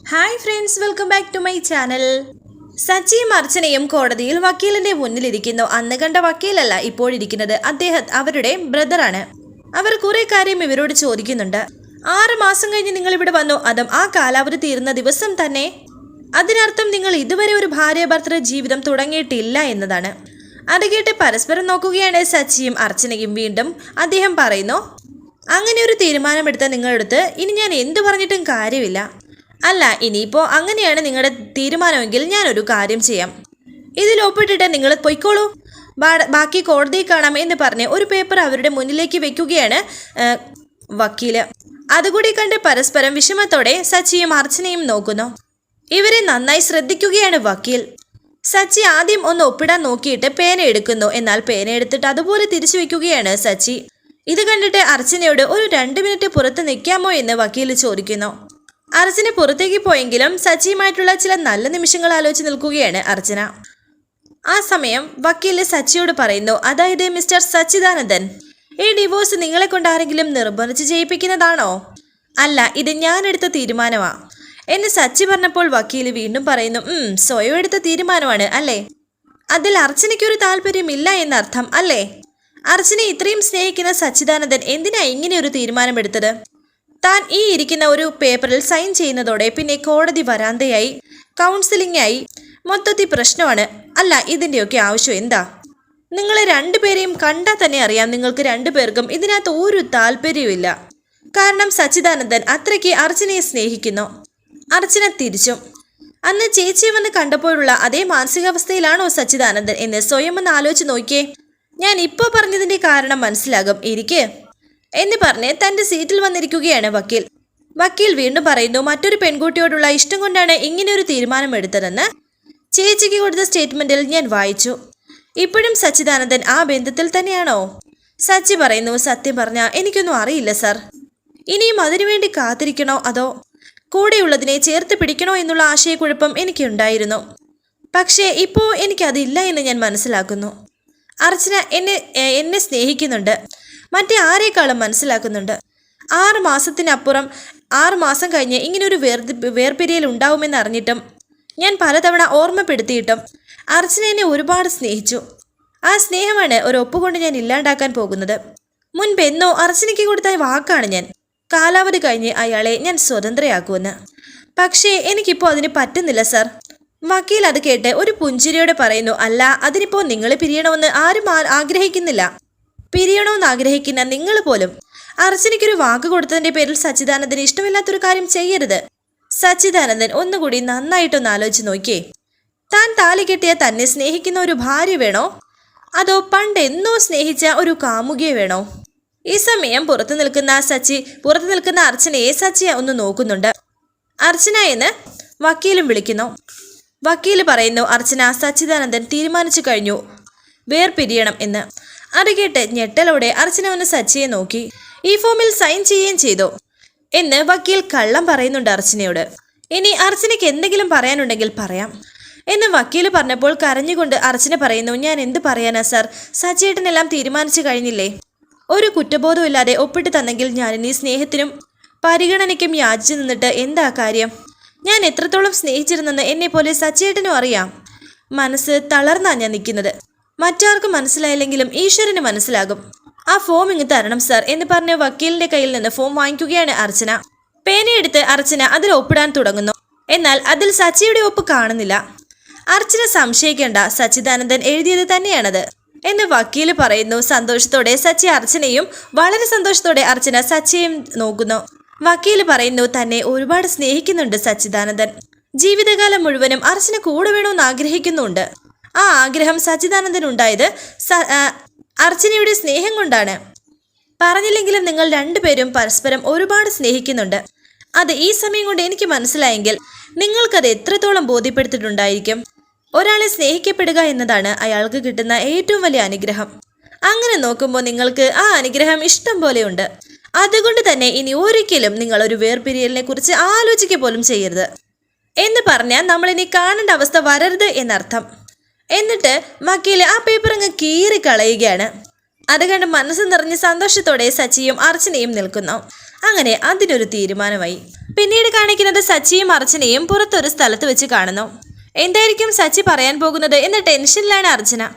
Hi friends welcome back to my channel. സച്ചിയും അർച്ചനയും കോടതിയിൽ വക്കീലിന്റെ മുന്നിലിരിക്കുന്നു. അന്ന് കണ്ട വക്കീലല്ല ഇപ്പോഴിരിക്കുന്നത് അദ്ദേഹം അവരുടെ ബ്രദറാണ്. അവർ കുറെ കാര്യം ഇവരോട് ചോദിക്കുന്നുണ്ട്. ആറ് മാസം കഴിഞ്ഞ് നിങ്ങൾ ഇവിടെ വന്നു. അതും ആ കാലാവധി തീരുന്ന ദിവസം തന്നെ. അതിനർത്ഥം നിങ്ങൾ ഇതുവരെ ഒരു ഭാര്യ ഭർത്തൃ ജീവിതം തുടങ്ങിയിട്ടില്ല എന്നതാണ്. അത് കേട്ട് പരസ്പരം നോക്കുകയാണ് സച്ചിയും അർച്ചനയും വീണ്ടും. അദ്ദേഹം പറയുന്നു അങ്ങനെ ഒരു തീരുമാനമെടുത്ത നിങ്ങളെടുത്ത് ഇനി ഞാൻ എന്തു പറഞ്ഞിട്ടും കാര്യമില്ല. അല്ല ഇനിയിപ്പോൾ അങ്ങനെയാണ് നിങ്ങളുടെ തീരുമാനമെങ്കിൽ ഞാനൊരു കാര്യം ചെയ്യാം. ഇതിൽ ഒപ്പിട്ടിട്ട് നിങ്ങൾ പൊയ്ക്കോളൂ. ബാക്കി കോടതി കാണാം എന്ന് പറഞ്ഞ് ഒരു പേപ്പർ അവരുടെ മുന്നിലേക്ക് വെക്കുകയാണ് വക്കീൽ. അതുകൂടി കണ്ട് പരസ്പരം വിഷമത്തോടെ സച്ചിയും അർച്ചനയും നോക്കുന്നു. ഇവരെ നന്നായി ശ്രദ്ധിക്കുകയാണ് വക്കീൽ. സച്ചി ആദ്യം ഒന്ന് ഒപ്പിടാൻ നോക്കിയിട്ട് പേന എടുക്കുന്നു. എന്നാൽ പേന എടുത്തിട്ട് അതുപോലെ തിരിച്ചു വെക്കുകയാണ് സച്ചി. ഇത് കണ്ടിട്ട് അർച്ചനയോട് ഒരു രണ്ട് മിനിറ്റ് പുറത്ത് നിൽക്കാമോ എന്ന് വക്കീൽ ചോദിക്കുന്നു. അർച്ചന പുറത്തേക്ക് പോയെങ്കിലും സച്ചിയുമായിട്ടുള്ള ചില നല്ല നിമിഷങ്ങൾ ആലോചിച്ച് നിൽക്കുകയാണ് അർച്ചന. ആ സമയം വക്കീൽ സച്ചിയോട് പറയുന്നു അതായത് മിസ്റ്റർ സച്ചിദാനന്ദൻ ഈ ഡിവോഴ്സ് നിങ്ങളെ കൊണ്ട് ആരെങ്കിലും നിർബന്ധിച്ച് ചെയ്യിപ്പിക്കുന്നതാണോ? അല്ല ഇത് ഞാൻ എടുത്ത തീരുമാനമാ എന്ന് സച്ചി പറഞ്ഞപ്പോൾ വക്കീൽ വീണ്ടും പറയുന്നു ഉം സ്വയം എടുത്ത തീരുമാനമാണ് അല്ലേ? അതിൽ അർച്ചനയ്ക്കൊരു താല്പര്യമില്ല എന്നർത്ഥം അല്ലേ? അർച്ചനെ ഇത്രയും സ്നേഹിക്കുന്ന സച്ചിദാനന്ദൻ എന്തിനാ ഇങ്ങനെ ഒരു തീരുമാനമെടുത്തത്? താൻ ഈ ഇരിക്കുന്ന ഒരു പേപ്പറിൽ സൈൻ ചെയ്യുന്നതോടെ പിന്നെ കോടതി വരാന്തയായി കൗൺസിലിംഗായി. മൊത്തത്തിൽ പ്രശ്നമാണ്. അല്ല ഇതിന്റെയൊക്കെ ആവശ്യം എന്താ? നിങ്ങളെ രണ്ടുപേരെയും കണ്ടാൽ തന്നെ അറിയാം നിങ്ങൾക്ക് രണ്ടുപേർക്കും ഇതിനകത്ത് ഒരു താല്പര്യവുമില്ല. കാരണം സച്ചിദാനന്ദൻ അത്രയ്ക്ക് അർച്ചനയെ സ്നേഹിക്കുന്നു. അർച്ചന തിരിച്ചും. അന്ന് ചേച്ചിയെ വന്ന് കണ്ടപ്പോഴുള്ള അതേ മാനസികാവസ്ഥയിലാണോ സച്ചിദാനന്ദൻ എന്ന് സ്വയം ഒന്ന് ആലോചിച്ച് നോക്കിയേ. ഞാൻ ഇപ്പോൾ പറഞ്ഞതിന്റെ കാരണം മനസ്സിലാകും. ഇരിക്ക്. എന്ന് പറഞ്ഞ് തന്റെ സീറ്റിൽ വന്നിരിക്കുകയാണ് വക്കീൽ. വക്കീൽ വീണ്ടും പറയുന്നു മറ്റൊരു പെൺകുട്ടിയോടുള്ള ഇഷ്ടം കൊണ്ടാണ് ഇങ്ങനെയൊരു തീരുമാനമെടുത്തതെന്ന് ചേച്ചിക്ക് കൊടുത്ത സ്റ്റേറ്റ്മെന്റിൽ ഞാൻ വായിച്ചു. ഇപ്പോഴും സച്ചിദാനന്ദൻ ആ ബന്ധത്തിൽ തന്നെയാണോ? സച്ചി പറയുന്നു സത്യം പറഞ്ഞ എനിക്കൊന്നും അറിയില്ല സർ. ഇനിയും അതിനുവേണ്ടി കാത്തിരിക്കണോ അതോ കൂടെയുള്ളതിനെ ചേർത്ത് പിടിക്കണോ എന്നുള്ള ആശയക്കുഴപ്പം എനിക്കുണ്ടായിരുന്നു. പക്ഷേ ഇപ്പോൾ എനിക്കതില്ല എന്ന് ഞാൻ മനസ്സിലാക്കുന്നു. അർച്ചന എന്നെ എന്നെ സ്നേഹിക്കുന്നുണ്ട്. മറ്റേ ആരേക്കാളും മനസ്സിലാക്കുന്നുണ്ട്. ആറ് മാസത്തിനപ്പുറം ആറ് മാസം കഴിഞ്ഞ് ഇങ്ങനൊരു വേർ വേർപിരിയൽ ഉണ്ടാവുമെന്ന് അറിഞ്ഞിട്ടും ഞാൻ പലതവണ ഓർമ്മപ്പെടുത്തിയിട്ടും അർച്ചന ഒരുപാട് സ്നേഹിച്ചു. ആ സ്നേഹമാണ് ഒരു ഒപ്പുകൊണ്ട് ഞാൻ ഇല്ലാണ്ടാക്കാൻ പോകുന്നത്. മുൻപ് എന്നോ അർച്ചനയ്ക്ക് കൊടുത്ത വാക്കാണ് ഞാൻ. കാലാവധി കഴിഞ്ഞ് അയാളെ ഞാൻ സ്വതന്ത്രയാക്കുമെന്ന്. പക്ഷേ എനിക്കിപ്പോൾ അതിന് പറ്റുന്നില്ല സർ. വക്കീൽ അത് കേട്ട് ഒരു പുഞ്ചിരിയോടെ പറയുന്നു അല്ല അതിനിപ്പോൾ നിങ്ങൾ പിരിയണമെന്ന് ആരും ആഗ്രഹിക്കുന്നില്ല. പിരിയണമെന്ന് ആഗ്രഹിക്കുന്ന നിങ്ങൾ പോലും അർച്ചനയ്ക്കൊരു വാക്ക് കൊടുത്തതിന്റെ പേരിൽ സച്ചിദാനന്ദന് ഇഷ്ടമില്ലാത്തൊരു കാര്യം ചെയ്യരുത്. സച്ചിദാനന്ദൻ ഒന്നുകൂടി നന്നായിട്ടൊന്ന് ആലോചിച്ച് നോക്കിയേ. താൻ താലി കെട്ടിയ തന്നെ സ്നേഹിക്കുന്ന ഒരു ഭാര്യ വേണോ? അതോ പണ്ട് എന്നോ സ്നേഹിച്ച ഒരു കാമുകിയെ വേണോ? ഈ സമയം പുറത്തു നിൽക്കുന്ന സച്ചി പുറത്തു നിൽക്കുന്ന അർച്ചനയെ സച്ചിയ ഒന്ന് നോക്കുന്നുണ്ട്. അർച്ചന എന്ന് വക്കീലും വിളിക്കുന്നു. വക്കീൽ പറയുന്നു അർച്ചന സച്ചിദാനന്ദൻ തീരുമാനിച്ചു കഴിഞ്ഞു. വേർപിരിയണം എന്ന്. അത് കേട്ട് ഞെട്ടലോടെ അർച്ചന ഒന്ന് സച്ചിയെ നോക്കി. ഈ ഫോമിൽ സൈൻ ചെയ്യുകയും ചെയ്തു. എന്ന് വക്കീൽ കള്ളം പറയുന്നുണ്ട് അർച്ചനയോട്. ഇനി അർച്ചനയ്ക്ക് എന്തെങ്കിലും പറയാനുണ്ടെങ്കിൽ പറയാം. എന്ന് വക്കീൽ പറഞ്ഞപ്പോൾ കരഞ്ഞുകൊണ്ട് അർച്ചന പറയുന്നു ഞാൻ എന്ത് പറയാനാ സാർ? സച്ചിയേട്ടനെല്ലാം തീരുമാനിച്ചു കഴിഞ്ഞില്ലേ? ഒരു കുറ്റബോധമില്ലാതെ ഒപ്പിട്ട് തന്നെങ്കിൽ ഞാൻ ഇനി സ്നേഹത്തിനും പരിഗണനയ്ക്കും യാചിച്ചു നിന്നിട്ട് എന്താ കാര്യം? ഞാൻ എത്രത്തോളം സ്നേഹിച്ചിരുന്നെന്ന് എന്നെ പോലെ സച്ചേട്ടനും അറിയാം. മനസ്സ് തളർന്നാ ഞാൻ നിൽക്കുന്നത്. മറ്റാർക്കും മനസ്സിലായില്ലെങ്കിലും ഈശ്വരന് മനസ്സിലാകും. ആ ഫോം ഇങ്ങ് തരണം സർ എന്ന് പറഞ്ഞ് വക്കീലിന്റെ കയ്യിൽ നിന്ന് ഫോം വാങ്ങിക്കുകയാണ് അർച്ചന. പേനയെടുത്ത് അർച്ചന അതിൽ ഒപ്പിടാൻ തുടങ്ങുന്നു. എന്നാൽ അതിൽ സച്ചിയുടെ ഒപ്പ് കാണുന്നില്ല. അർച്ചന സംശയിക്കേണ്ട സച്ചിദാനന്ദൻ എഴുതിയത് തന്നെയാണത്. എന്ന് വക്കീൽ പറയുന്നു. സന്തോഷത്തോടെ സച്ചി അർച്ചനയും വളരെ സന്തോഷത്തോടെ അർച്ചന സച്ചിയും നോക്കുന്നു. വക്കീൽ പറയുന്നു തന്നെ ഒരുപാട് സ്നേഹിക്കുന്നുണ്ട് സച്ചിദാനന്ദൻ. ജീവിതകാലം മുഴുവനും അർച്ചന കൂടെ വേണമെന്ന് ആഗ്രഹിക്കുന്നുണ്ട്. ആ ആഗ്രഹം സച്ചിദാനന്ദൻ ഉണ്ടായത് സ- ആ, അർച്ചനയുടെ സ്നേഹം കൊണ്ടാണ്. പറഞ്ഞില്ലെങ്കിലും നിങ്ങൾ രണ്ടുപേരും പരസ്പരം ഒരുപാട് സ്നേഹിക്കുന്നുണ്ട്. അത് ഈ സമയം കൊണ്ട് എനിക്ക് മനസ്സിലായെങ്കിൽ നിങ്ങൾക്കത് എത്രത്തോളം ബോധ്യപ്പെടുത്തിയിട്ടുണ്ടായിരിക്കും? ഒരാളെ സ്നേഹിക്കപ്പെടുക എന്നതാണ് അയാൾക്ക് കിട്ടുന്ന ഏറ്റവും വലിയ അനുഗ്രഹം. അങ്ങനെ നോക്കുമ്പോൾ നിങ്ങൾക്ക് ആ അനുഗ്രഹം ഇഷ്ടം പോലെയുണ്ട് അതുകൊണ്ട് തന്നെ ഇനി ഒരിക്കലും നിങ്ങൾ ഒരു വേർപിരിയലിനെ കുറിച്ച് ആലോചിക്കുക പോലും ചെയ്യരുത്. എന്ന് പറഞ്ഞാൽ നമ്മൾ ഇനി കാണേണ്ട അവസ്ഥ വരരുത് എന്നർത്ഥം. എന്നിട്ട് വക്കീൽ ആ പേപ്പർ അങ്ങ് കീറി കളയുകയാണ്. അത് കണ്ട് മനസ്സ് നിറഞ്ഞ് സന്തോഷത്തോടെ സച്ചിയും അർച്ചനയും നിൽക്കുന്നു. അങ്ങനെ അതിനൊരു തീരുമാനമായി. പിന്നീട് കാണിക്കുന്നത് സച്ചിയും അർച്ചനയും പുറത്തൊരു സ്ഥലത്ത് വെച്ച് കാണുന്നു. എന്തായിരിക്കും സച്ചി പറയാൻ പോകുന്നത് എന്ന ടെൻഷനിലാണ് അർച്ചന.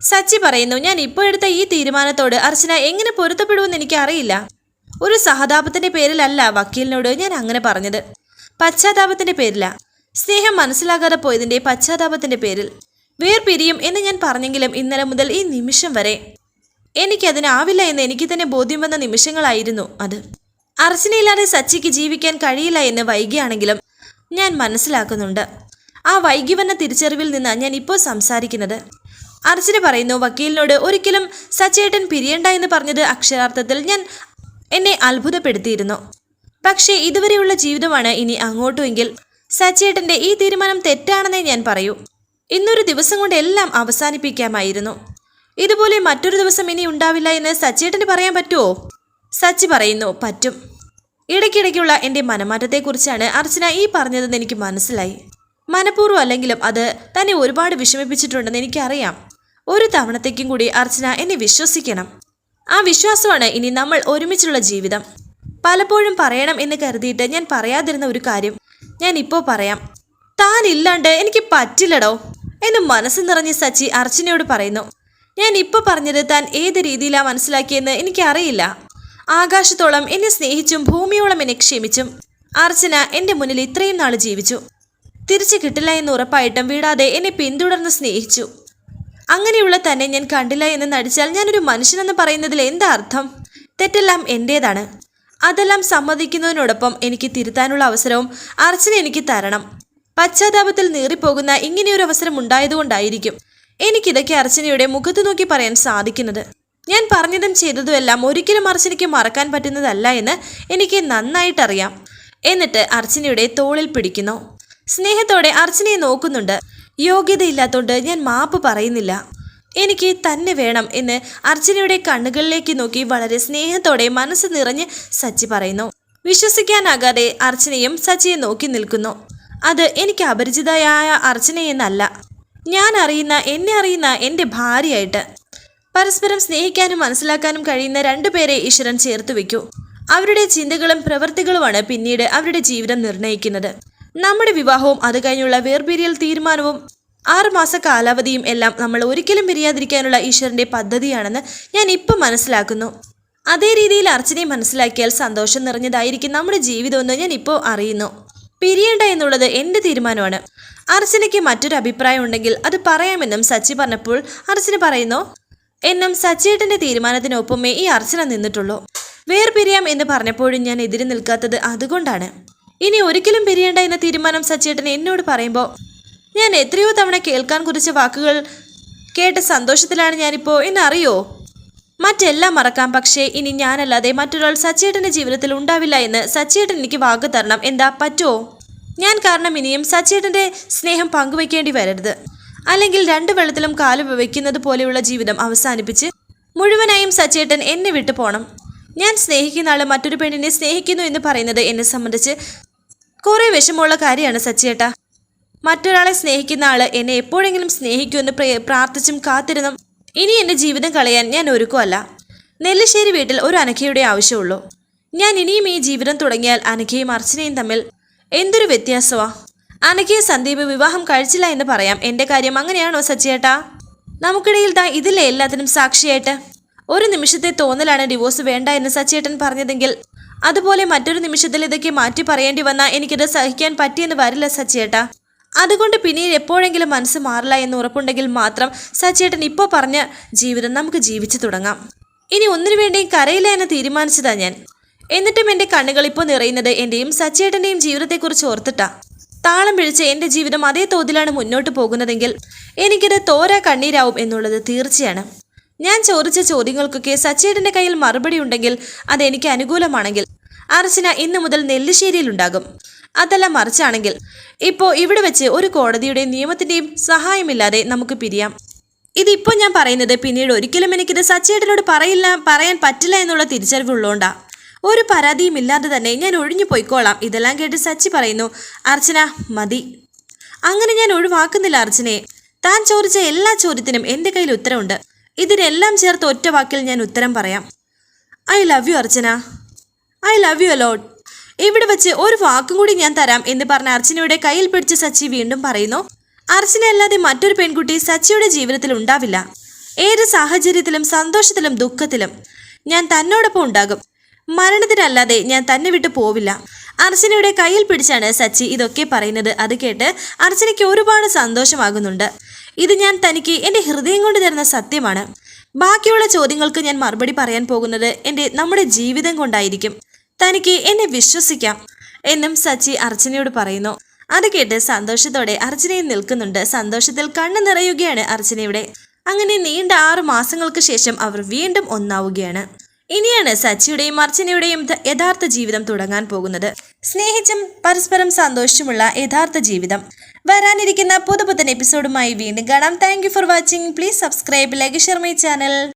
സച്ചി പറയുന്നു ഞാൻ ഇപ്പോൾ എടുത്ത ഈ തീരുമാനത്തോട് അർച്ചന എങ്ങനെ പൊരുത്തപ്പെടുമെന്ന് എനിക്കറിയില്ല. ഒരു സഹതാപത്തിന്റെ പേരിലല്ല വക്കീലിനോട് ഞാൻ അങ്ങനെ പറഞ്ഞത്. പശ്ചാത്താപത്തിന്റെ പേരില. സ്നേഹം മനസ്സിലാകാതെ പോയതിന്റെ പശ്ചാത്താപത്തിന്റെ പേരിൽ. വേർപിരിയും എന്ന് ഞാൻ പറഞ്ഞെങ്കിലും ഇന്നലെ മുതൽ ഈ നിമിഷം വരെ എനിക്കതിനാവില്ല എന്ന് എനിക്ക് തന്നെ ബോധ്യം വന്ന നിമിഷങ്ങളായിരുന്നു അത്. അർച്ചനയില്ലാതെ സച്ചിക്ക് ജീവിക്കാൻ കഴിയില്ല എന്ന് വൈകിയാണെങ്കിലും ഞാൻ മനസ്സിലാക്കുന്നുണ്ട്. ആ വൈകി വന്ന തിരിച്ചറിവിൽ നിന്ന് ഞാൻ ഇപ്പോൾ സംസാരിക്കുന്നത്. അർച്ചന പറയുന്നു വക്കീലിനോട് ഒരിക്കലും സച്ചേട്ടൻ പിരിയണ്ട എന്ന് പറഞ്ഞത് അക്ഷരാർത്ഥത്തിൽ ഞാൻ എന്നെ അത്ഭുതപ്പെടുത്തിയിരുന്നു. പക്ഷേ ഇതുവരെയുള്ള ജീവിതമാണ് ഇനി അങ്ങോട്ടുമെങ്കിൽ സച്ചേട്ടന്റെ ഈ തീരുമാനം തെറ്റാണെന്നേ ഞാൻ പറയൂ. ഇന്നൊരു ദിവസം കൊണ്ട് എല്ലാം അവസാനിപ്പിക്കാമായിരുന്നു. ഇതുപോലെ മറ്റൊരു ദിവസം ഇനി ഉണ്ടാവില്ല എന്ന് സച്ചേട്ടന് പറയാൻ പറ്റുമോ സച്ചി പറയുന്നു പറ്റും. ഇടയ്ക്കിടയ്ക്കുള്ള എന്റെ മനമാറ്റത്തെക്കുറിച്ചാണ് അർച്ചന ഈ പറഞ്ഞതെന്ന് എനിക്ക് മനസ്സിലായി. മനഃപൂർവം അല്ലെങ്കിലും അത് തന്നെ ഒരുപാട് വിഷമിപ്പിച്ചിട്ടുണ്ടെന്ന് എനിക്കറിയാം. ഒരു തവണത്തേക്കും കൂടി അർച്ചന എന്നെ വിശ്വസിക്കണം. ആ വിശ്വാസമാണ് ഇനി നമ്മൾ ഒരുമിച്ചുള്ള ജീവിതം. പലപ്പോഴും പറയണം എന്ന് കരുതിയിട്ട് ഞാൻ പറയാതിരുന്ന ഒരു കാര്യം ഞാൻ ഇപ്പോൾ പറയാം. താൻ ഇല്ലാണ്ട് എനിക്ക് പറ്റില്ലടോ എന്ന് മനസ്സ് നിറഞ്ഞ് സച്ചി അർച്ചനയോട് പറയുന്നു. ഞാൻ ഇപ്പൊ പറഞ്ഞത് താൻ ഏത് രീതിയിലാ മനസ്സിലാക്കിയെന്ന് എനിക്കറിയില്ല. ആകാശത്തോളം എന്നെ സ്നേഹിച്ചും ഭൂമിയോളം എന്നെ ക്ഷമിച്ചും അർച്ചന എന്റെ മുന്നിൽ ഇത്രയും നാൾ ജീവിച്ചു. തിരിച്ചു കിട്ടില്ല എന്ന് ഉറപ്പായിട്ടും വീടാതെ എന്നെ പിന്തുടർന്ന് സ്നേഹിച്ചു. അങ്ങനെയുള്ള തന്നെ ഞാൻ കണ്ടില്ല എന്ന് നടിച്ചാൽ ഞാനൊരു മനുഷ്യനെന്ന് പറയുന്നതിൽ എന്താ അർത്ഥം? തെറ്റെല്ലാം എന്റേതാണ് അതെല്ലാം സമ്മതിക്കുന്നതിനോടൊപ്പം എനിക്ക് തിരുത്താനുള്ള അവസരവും അർച്ചന എനിക്ക് തരണം. പശ്ചാത്താപത്തിൽ നീറിപ്പോകുന്ന ഇങ്ങനെയൊരു അവസരം ഉണ്ടായതുകൊണ്ടായിരിക്കും എനിക്കിതൊക്കെ അർച്ചനയുടെ മുഖത്ത് നോക്കി പറയാൻ സാധിക്കുന്നത്. ഞാൻ പറഞ്ഞതും ചെയ്തതുമെല്ലാം ഒരിക്കലും അർച്ചനയ്ക്ക് മറക്കാൻ പറ്റുന്നതല്ല എന്ന് എനിക്ക് നന്നായിട്ടറിയാം. എന്നിട്ട് അർച്ചനയുടെ തോളിൽ പിടിക്കുന്നു. സ്നേഹത്തോടെ അർച്ചനയെ നോക്കുന്നുണ്ട്. യോഗ്യതയില്ലാത്തോണ്ട് ഞാൻ മാപ്പ് പറയുന്നില്ല. എനിക്ക് തന്നെ വേണം എന്ന് അർച്ചനയുടെ കണ്ണുകളിലേക്ക് നോക്കി വളരെ സ്നേഹത്തോടെ മനസ്സ് നിറഞ്ഞ് സച്ചി പറയുന്നു. വിശ്വസിക്കാനാകാതെ അർച്ചനയും സച്ചിയെ നോക്കി നിൽക്കുന്നു. അത് എനിക്ക് അപരിചിതയായ അർച്ചനയെന്നല്ല. ഞാൻ അറിയുന്ന എന്നെ അറിയുന്ന എന്റെ ഭാര്യയായിട്ട്. പരസ്പരം സ്നേഹിക്കാനും മനസ്സിലാക്കാനും കഴിയുന്ന രണ്ടുപേരെ ഈശ്വരൻ ചേർത്ത് വെക്കൂ അവരുടെ ചിന്തകളും പ്രവൃത്തികളുമാണ് പിന്നീട് അവരുടെ ജീവിതം നിർണയിക്കുന്നത് നമ്മുടെ വിവാഹവും അത് കഴിഞ്ഞുള്ള വേർപിരിയൽ തീരുമാനവും ആറുമാസ കാലാവധിയും എല്ലാം നമ്മൾ ഒരിക്കലും പിരിയാതിരിക്കാനുള്ള ഈശ്വരന്റെ പദ്ധതിയാണെന്ന് ഞാൻ ഇപ്പം മനസ്സിലാക്കുന്നു. അതേ രീതിയിൽ അർച്ചനയെ മനസ്സിലാക്കിയാൽ സന്തോഷം നിറഞ്ഞതായിരിക്കും നമ്മുടെ ജീവിതമെന്ന് ഞാൻ ഇപ്പോൾ അറിയുന്നു. പിരിയേണ്ട എന്നുള്ളത് എന്റെ തീരുമാനമാണ്. അർച്ചനയ്ക്ക് മറ്റൊരു അഭിപ്രായം ഉണ്ടെങ്കിൽ അത് പറയാമെന്നും സച്ചി പറഞ്ഞപ്പോൾ അർച്ചന പറയുന്നു എന്നും സച്ചിയേട്ടന്റെ തീരുമാനത്തിനൊപ്പമേ ഈ അർച്ചന നിന്നിട്ടുള്ളൂ. വേർ വേർപിരിയാം എന്ന് പറഞ്ഞപ്പോഴും ഞാൻ എതിരെ നിൽക്കാത്തത് അതുകൊണ്ടാണ്. ഇനി ഒരിക്കലും പിരിയേണ്ട എന്ന തീരുമാനം സച്ചിയേട്ടൻ എന്നോട് പറയുമ്പോൾ ഞാൻ എത്രയോ തവണ കേൾക്കാൻ കുറിച്ച വാക്കുകൾ കേട്ട സന്തോഷത്തിലാണ് ഞാനിപ്പോൾ എന്നറിയോ? മറ്റെല്ലാം മറക്കാം. പക്ഷേ ഇനി ഞാനല്ലാതെ മറ്റൊരാൾ സച്ചേട്ടന്റെ ജീവിതത്തിൽ ഉണ്ടാവില്ല എന്ന് സച്ചേട്ടൻ എനിക്ക് വാക്ക് തരണം. എന്താ പറ്റുമോ ഞാൻ കാരണം ഇനിയും സച്ചേട്ടന്റെ സ്നേഹം പങ്കുവെക്കേണ്ടി വരരുത്. അല്ലെങ്കിൽ രണ്ട് വെള്ളത്തിലും കാൽ വയ്ക്കുന്നത് പോലെയുള്ള ജീവിതം അവസാനിപ്പിച്ച് മുഴുവനായും സച്ചേട്ടൻ എന്നെ വിട്ടു പോണം. ഞാൻ സ്നേഹിക്കുന്ന ആൾ മറ്റൊരു പെണ്ണിനെ സ്നേഹിക്കുന്നു എന്ന് പറയുന്നത് എന്നെ സംബന്ധിച്ച് കുറേ വിഷമമുള്ള കാര്യമാണ് സച്ചേട്ടാ. മറ്റൊരാളെ സ്നേഹിക്കുന്ന ആൾ എന്നെ എപ്പോഴെങ്കിലും സ്നേഹിക്കുമെന്ന് പ്രാർത്ഥിച്ചും കാത്തിരുന്നും ഇനി എന്റെ ജീവിതം കളയാൻ ഞാൻ ഒരുക്കുമല്ല നെല്ലശ്ശേരി വീട്ടിൽ ഒരു അനഘയുടെ ആവശ്യമുള്ളൂ. ഞാൻ ഇനിയും ഈ ജീവിതം തുടങ്ങിയാൽ അനഘയും അർച്ചനയും തമ്മിൽ എന്തൊരു വ്യത്യാസമാ? അനഘയെ സന്ദീപ് വിവാഹം കഴിച്ചില്ല എന്ന് പറയാം. എന്റെ കാര്യം അങ്ങനെയാണോ സച്ചിയേട്ടാ നമുക്കിടയിൽ താ ഇതിലെ എല്ലാത്തിനും സാക്ഷിയായിട്ട് ഒരു നിമിഷത്തെ തോന്നലാണ് ഡിവോഴ്സ് വേണ്ട എന്ന് സച്ചിയേട്ടൻ പറഞ്ഞതെങ്കിൽ അതുപോലെ മറ്റൊരു നിമിഷത്തിൽ ഇതൊക്കെ മാറ്റി പറയേണ്ടി വന്നാൽ എനിക്കിത് സഹിക്കാൻ പറ്റിയെന്ന് വരില്ല സച്ചിയേട്ടാ അതുകൊണ്ട് പിന്നീട് എപ്പോഴെങ്കിലും മനസ്സ് മാറില്ല എന്ന് ഉറപ്പുണ്ടെങ്കിൽ മാത്രം സച്ചേട്ടൻ ഇപ്പോൾ പറഞ്ഞ ജീവിതം നമുക്ക് ജീവിച്ചു തുടങ്ങാം. ഇനി ഒന്നിനു വേണ്ടിയും കരയില്ല എന്ന് തീരുമാനിച്ചതാ ഞാൻ. എന്നിട്ടും എന്റെ കണ്ണുകൾ ഇപ്പോൾ നിറയുന്നത് എന്റെയും സച്ചേട്ടന്റെയും ജീവിതത്തെക്കുറിച്ച് ഓർത്തിട്ടാ. താളം പിഴിച്ച് എന്റെ ജീവിതം അതേ തോതിലാണ് മുന്നോട്ട് പോകുന്നതെങ്കിൽ എനിക്കിത് തോരാ കണ്ണീരാവും എന്നുള്ളത് തീർച്ചയാണ്. ഞാൻ ചോദിച്ച ചോദ്യങ്ങൾക്കൊക്കെ സച്ചേട്ടന്റെ കയ്യിൽ മറുപടി ഉണ്ടെങ്കിൽ അതെനിക്ക് അനുകൂലമാണെങ്കിൽ അർച്ചന ഇന്നു മുതൽ നെല്ലിശ്ശേരിയിലുണ്ടാകും അതല്ല മറിച്ചാണെങ്കിൽ ഇപ്പോൾ ഇവിടെ വെച്ച് ഒരു കോടതിയുടെയും നിയമത്തിന്റെയും സഹായമില്ലാതെ നമുക്ക് പിരിയാം. ഇതിപ്പോൾ ഞാൻ പറയുന്നത് പിന്നീട് ഒരിക്കലും എനിക്കിത് സച്ചേട്ടനോട് പറയില്ല പറയാൻ പറ്റില്ല എന്നുള്ള തിരിച്ചറിവുള്ളതുകൊണ്ടാ ഒരു പരാതിയും ഇല്ലാതെ തന്നെ ഞാൻ ഒഴിഞ്ഞു പോയിക്കോളാം. ഇതെല്ലാം കേട്ട് സച്ചി പറയുന്നു അർച്ചന മതി. അങ്ങനെ ഞാൻ ഒഴിവാക്കുന്നില്ല അർച്ചനയെ താൻ ചോദിച്ച എല്ലാ ചോദ്യത്തിനും എന്റെ കയ്യിൽ ഉത്തരമുണ്ട്. ഇതിനെല്ലാം ചേർത്ത് ഒറ്റ വാക്കിൽ ഞാൻ ഉത്തരം പറയാം. I love you Archana. I love you a lot ഇവിടെ വെച്ച് ഒരു വാക്കും കൂടി ഞാൻ തരാം എന്ന് പറഞ്ഞ അർച്ചനയുടെ കയ്യിൽ പിടിച്ച് സച്ചി വീണ്ടും പറയുന്നു അർച്ചന അല്ലാതെ മറ്റൊരു പെൺകുട്ടി സച്ചിയുടെ ജീവിതത്തിൽ ഉണ്ടാവില്ല. ഏത് സാഹചര്യത്തിലും സന്തോഷത്തിലും ദുഃഖത്തിലും ഞാൻ തന്നോടൊപ്പം ഉണ്ടാകും. മരണത്തിനല്ലാതെ ഞാൻ തന്നെ വിട്ടു പോവില്ല. അർച്ചനയുടെ കയ്യിൽ പിടിച്ചാണ് സച്ചി ഇതൊക്കെ പറയുന്നത്. അത് കേട്ട് അർച്ചനയ്ക്ക് ഒരുപാട് സന്തോഷമാകുന്നുണ്ട്. ഇത് ഞാൻ തനിക്ക് എന്റെ ഹൃദയം കൊണ്ട് തരുന്ന സത്യമാണ്. ബാക്കിയുള്ള ചോദ്യങ്ങൾക്ക് ഞാൻ മറുപടി പറയാൻ പോകുന്നത് എന്റെ നമ്മുടെ ജീവിതം കൊണ്ടായിരിക്കും. തനിക്ക് എന്നെ വിശ്വസിക്കാം എന്നും സച്ചി അർച്ചനയോട് പറയുന്നു. അത് കേട്ട് സന്തോഷത്തോടെ അർച്ചനയും നിൽക്കുന്നുണ്ട്. സന്തോഷത്തിൽ കണ്ണു നിറയുകയാണ് അർച്ചനയുടെ. അങ്ങനെ നീണ്ട ആറു മാസങ്ങൾക്ക് ശേഷം അവർ വീണ്ടും ഒന്നാവുകയാണ്. ഇനിയാണ് സച്ചിയുടെയും അർച്ചനയുടെയും യഥാർത്ഥ ജീവിതം തുടങ്ങാൻ പോകുന്നത്. സ്നേഹിച്ചും പരസ്പരം സന്തോഷിച്ചുമുള്ള യഥാർത്ഥ ജീവിതം. വരാനിരിക്കുന്ന പുതുപുത്തൻ എപ്പിസോഡുമായി വീണ്ടും കാണാം. Thank for watching please subscribe like share my channel